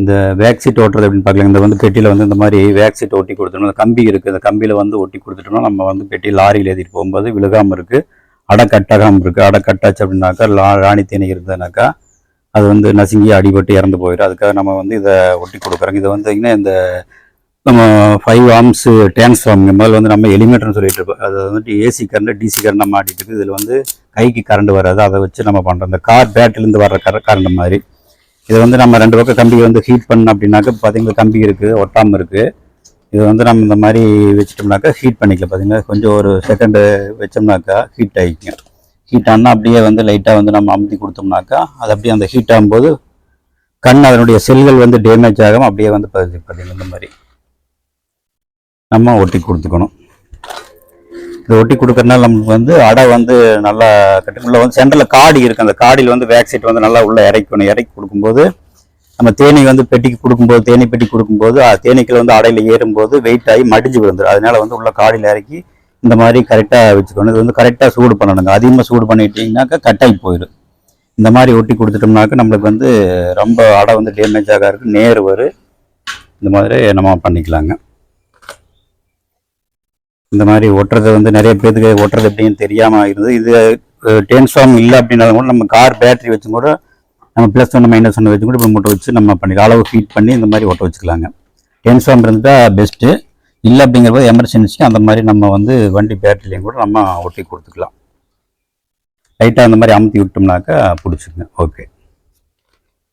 இந்த wake seat ஓட்டுறது அப்படின்னு பார்க்கலாம் இந்த வந்து பெட்டியில் வந்து இந்த மாதிரி வேக் சீட் ஒட்டி கொடுத்துட்டோம் கம்பி இருக்குது. அந்த கம்பியில் வந்து ஒட்டி கொடுத்துட்டோம்னா நம்ம வந்து பெட்டி லாரியில் ஏற்றிட்டு போகும்போது விழுகாமல் இருக்குது அடை கட்டாகாமல் இருக்குது அடை கட்டாச்சு அப்படின்னாக்கா லா ராணி தேனி இருந்ததுனாக்கா அது வந்து நசுங்கி அடிபட்டு இறந்து போயிடும். அதுக்காக நம்ம வந்து இதை ஒட்டி கொடுக்குறோங்க இதை வந்து இந்த நம்ம ஃபைவ் ஆர்ம்ஸ் டிரான்ஸ்ஃபார்ம் முதல்ல வந்து நம்ம எலிமீட்டர்னு சொல்லிட்டு இருப்போம். அது வந்துட்டு ஏசி கரண்ட் டிசி கரண்ட் மாட்டிட்டு இருக்குது இதில் வந்து கைக்கு கரண்ட் வராது. அதை வச்சு நம்ம பண்ணுறோம் இந்த கார் பேட்டிலேருந்து வர்ற கர கரண்ட் மாதிரி. இதை வந்து நம்ம ரெண்டு பக்கம் கம்பி வந்து ஹீட் பண்ணோம் அப்படின்னாக்கா பார்த்தீங்கன்னா கம்பி இருக்குது ஒட்டாமல் இருக்குது இது வந்து நம்ம இந்த மாதிரி வச்சிட்டோம்னாக்கா ஹீட் பண்ணிக்கலாம். பார்த்தீங்கன்னா கொஞ்சம் ஒரு செகண்டு வச்சோம்னாக்கா ஹீட் ஆகிக்கும் ஹீட் ஆனால் அப்படியே வந்து லைட்டாக வந்து நம்ம அமுத்தி கொடுத்தோம்னாக்கா அது அப்படியே அந்த ஹீட் ஆகும்போது கண் அதனுடைய செல்கள் வந்து டேமேஜ் ஆகாமல் அப்படியே வந்து பதிஞ்சு பார்த்தீங்கன்னா இந்த மாதிரி நம்ம ஒட்டி கொடுத்துக்கணும். இது ஒட்டி கொடுக்கறதுனால நமக்கு வந்து அடை வந்து நல்லா கட்டுக்குள்ள வந்து சென்டரில் காடி இருக்கு. அந்த காடியில் வந்து வேக்சைட் வந்து நல்லா உள்ள இறக்கணும் இறக்கி கொடுக்கும்போது நம்ம தேனி வந்து பெட்டிக்கு கொடுக்கும்போது தேனி பெட்டி கொடுக்கும்போது அஹ், தேனீக்கள் வந்து அடையில் ஏறும்போது வெயிட் ஆகி மடிஞ்சு விழுந்துடும் அதனால வந்து உள்ள காடியில் இறக்கி இந்த மாதிரி கரெக்டாக வச்சுக்கணும். இது வந்து கரெக்டாக சூடு பண்ணணுங்க. அதிகமாக சூடு பண்ணிட்டீங்கன்னாக்கா கட்டாகி போயிடும் இந்த மாதிரி ஒட்டி கொடுத்துட்டோம்னாக்கா நம்மளுக்கு வந்து ரொம்ப அடை வந்து டேமேஜ் ஆகாருக்கு நேர் வரும் இந்த மாதிரி நம்ம பண்ணிக்கலாங்க. இந்த மாதிரி ஒட்டுறது வந்து நிறைய பேருக்கு ஒட்டுறது எப்படின்னு தெரியாமல் இருந்தது இது டென்ஸ்ஃபார்ம் இல்லை அப்படின்னாலும் கூட நம்ம கார் பேட்டரி வச்சும் கூட நம்ம ப்ளஸ் ஒன்று மைனஸ் ஒன்று வச்சு கூட இப்போ மூட்டை வச்சு நம்ம பண்ணிக்கலாம். அளவு ஃபீட் பண்ணி இந்த மாதிரி ஒட்ட வச்சுக்கலாங்க. டென்ஸ்ஃபார்ம் இருந்தால் பெஸ்ட்டு இல்லை அப்படிங்கிறப்ப எமர்ஜென்சிக்கு அந்த மாதிரி நம்ம வந்து வண்டி பேட்டரிலையும் கூட நம்ம ஒட்டி கொடுத்துக்கலாம். லைட்டாக அந்த மாதிரி அமுத்தி விட்டோம்னாக்கா பிடிச்சிருங்க ஓகே